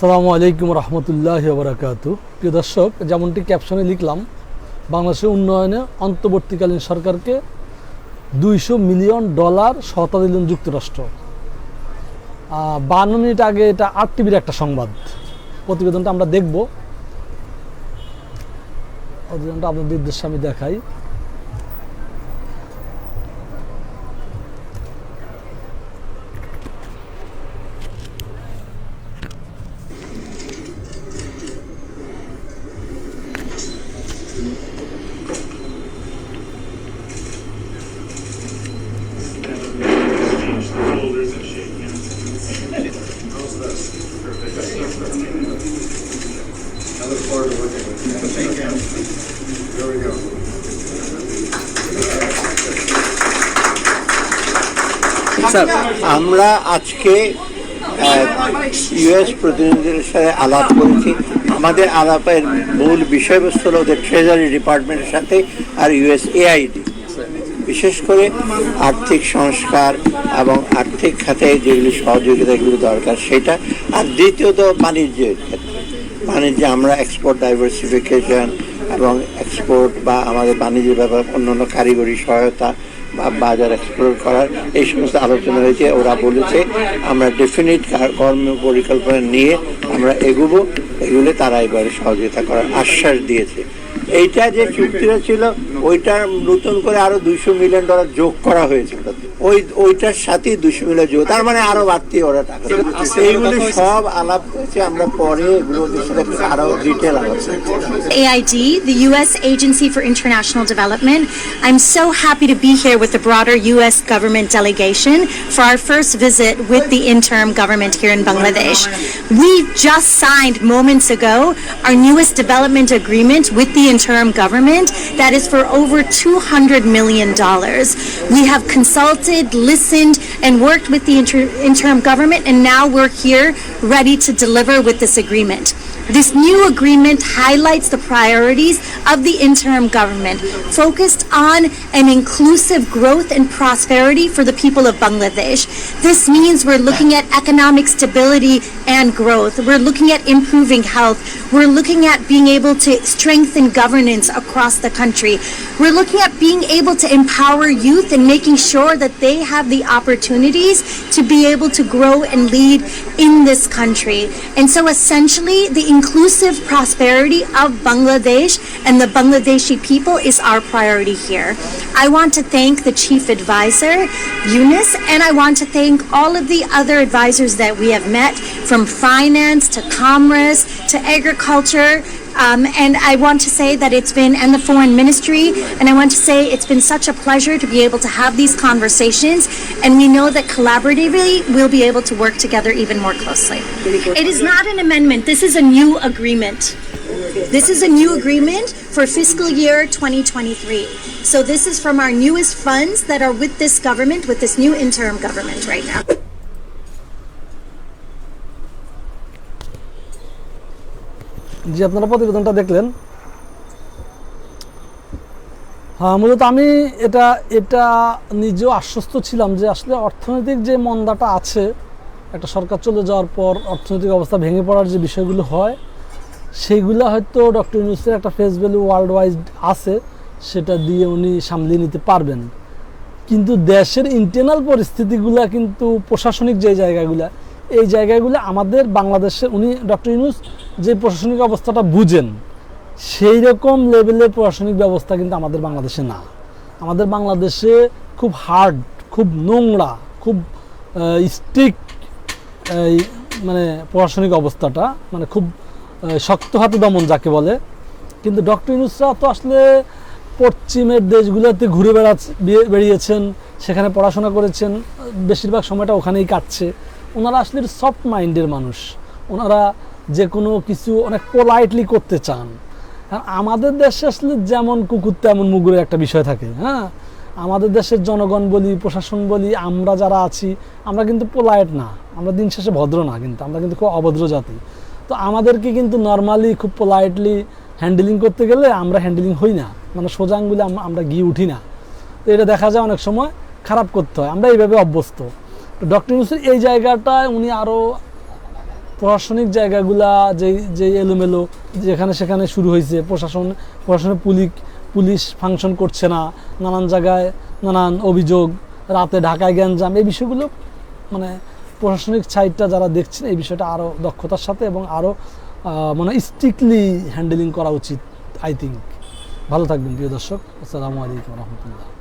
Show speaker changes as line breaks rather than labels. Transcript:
সালামু আলাইকুম রহমতুল্লাহ বরাকাত প্রিয় দর্শক, যেমনটি ক্যাপশনে লিখলাম বাংলাদেশের উন্নয়নে অন্তর্বর্তীকালীন সরকারকে দুইশো মিলিয়ন ডলার সহায়তা দিলেন যুক্তরাষ্ট্র। বান্ন মিনিট আগে এটা আর টিভির একটা সংবাদ। প্রতিবেদনটা আমরা দেখব। প্রতিবেদনটা আপনাদের উদ্দেশ্যে আমি দেখাই।
স্যার, আমরা আজকে ইউএস প্রতিনিধিদের সাথে আলাপ করেছি। আমাদের আলাপের মূল বিষয়বস্তু হলো ওদের ট্রেজারি ডিপার্টমেন্টের সাথে আর ইউএস এআইডি বিশেষ করে আর্থিক সংস্কার এবং আর্থিক খাতে যেগুলি সহযোগিতাগুলো দরকার, সেটা আর দ্বিতীয়ত বাণিজ্যের ক্ষেত্রে। বাণিজ্যে আমরা এক্সপোর্ট ডাইভার্সিফিকেশন এবং এক্সপোর্ট বা আমাদের বাণিজ্য ব্যাপার, অন্যান্য কারিগরি সহায়তা বা বাজার এক্সপ্লোর করার এই সমস্ত আলোচনা হয়েছে ওরা বলেছে, আমরা ডেফিনিট কর্ম পরিকল্পনা নিয়ে আমরা এগুবো, এগুলো তারা এবারে সহযোগিতা করার আশ্বাস দিয়েছে এইটা যে চুক্তিটা ছিল ওইটার নতুন করে আরও দুইশো মিলিয়ন ডলার যোগ করা হয়েছে ওটাতে। ওই ওইটার সাথেই দুইশো মিলিয়ন যোগ তার মানে আরো বাড়তি ওরা টাকা দেবে। এইগুলো সব আলাপ হয়েছে আমরা পরে এগুলো ওদের সাথে আরো ডিটেল আলোচনা করবো।
AID, the U.S. Agency for International Development. I'm so happy to be here with the broader U.S. government delegation for our first visit with the interim government here in Bangladesh. We just signed moments ago our newest development agreement with the interim government that is for over $200 million. We have consulted, listened, and worked with the inter- interim government, and now we're here ready to deliver with this agreement. This new agreement highlights the priorities of the interim government, focused on an inclusive growth and prosperity for the people of Bangladesh. This means we're looking at economic stability and growth. We're looking at improving health. We're looking at being able to strengthen governance across the country. We're looking at being able to empower youth and making sure that they have the opportunities to be able to grow and lead in this country. And so essentially, the inclusive prosperity of Bangladesh and the Bangladeshi people is our priority here. I want to thank the chief advisor, Eunice, and I want to thank all of the other advisors that we have met from finance to commerce to agriculture. Um, and I want to say that it's been, and the foreign ministry, and I want to say it's been such a pleasure to be able to have these conversations. And we know that collaboratively we'll be able to work together even more closely. It is not an amendment, this is a new agreement. This is a new agreement for fiscal year 2023. So this is from our newest funds that are with this government, with this new interim government right now.
যে আপনারা প্রতিবেদনটা দেখলেন হ্যাঁ মূলত আমি এটা এটা নিজেও আশ্বস্ত ছিলাম যে আসলে অর্থনৈতিক যে মন্দাটা আছে, একটা সরকার চলে যাওয়ার পর অর্থনৈতিক অবস্থা ভেঙে পড়ার যে বিষয়গুলো হয়, সেইগুলো হয়তো ডক্টর ইউনুসের একটা ফেস ভ্যালু ওয়ার্ল্ড ওয়াইড আছে, সেটা দিয়ে উনি সামলিয়ে নিতে পারবেন। কিন্তু দেশের ইন্টারনাল পরিস্থিতিগুলো, কিন্তু প্রশাসনিক যে জায়গাগুলো এই জায়গাগুলো আমাদের বাংলাদেশে উনি ডক্টর ইউনুস যে প্রশাসনিক অবস্থাটা বুঝেন, সেই রকম লেভেলের প্রশাসনিক ব্যবস্থা কিন্তু আমাদের বাংলাদেশে না। আমাদের বাংলাদেশে খুব হার্ড খুব নোংরা, খুব স্ট্রিক মানে প্রশাসনিক অবস্থাটা মানে খুব শক্ত হাতে দমন যাকে বলে। কিন্তু ডক্টর ইউনুসরা তো আসলে পশ্চিমের দেশগুলোতে ঘুরে বেরিয়ে- বেরিয়েছেন, সেখানে পড়াশোনা করেছেন, বেশিরভাগ সময়টা ওখানেই কাটছে। ওনারা আসলে সফট মাইন্ডের মানুষ। ওনারা যে কোনো কিছু অনেক পোলাইটলি করতে চান। আর আমাদের দেশে আসলে যেমন কুকুর, তেমন মুগুরের একটা বিষয় থাকে হ্যাঁ? আমাদের দেশের জনগণ বলি, প্রশাসন বলি, আমরা যারা আছি, আমরা কিন্তু পোলাইট না। আমরা দিন শেষে ভদ্র না কিন্তু, আমরা কিন্তু খুব অভদ্র জাতি। তো আমাদেরকে কিন্তু নর্মালি খুব পোলাইটলি হ্যান্ডেলিং করতে গেলে আমরা হ্যান্ডেলিং হই না। মানে সোজা আঙ্গুলে আমরা গিয়ে উঠি না। তো এটা দেখা যায় অনেক সময় খারাপ করতে হয়। আমরা এইভাবে অভ্যস্ত। তো ডক্টর ইউসুফ এই জায়গাটায় উনি আরও প্রশাসনিক জায়গাগুলা যে যে এলোমেলো যেখানে সেখানে শুরু হয়েছে। প্রশাসন প্রশাসনের পুলিশ পুলিশ ফাংশন করছে না। নানান জায়গায় নানান অভিযোগ, রাতে ঢাকায় গ্যাঞ্জাম, এই বিষয়গুলো মানে প্রশাসনিক সাইডটা যারা দেখছেন, এই বিষয়টা আরও দক্ষতার সাথে এবং আরও মানে স্ট্রিক্টলি হ্যান্ডেলিং করা উচিত আই থিঙ্ক ভালো থাকবেন, প্রিয় দর্শক। আসসালামু আলাইকুম রহমতুল্লাহ।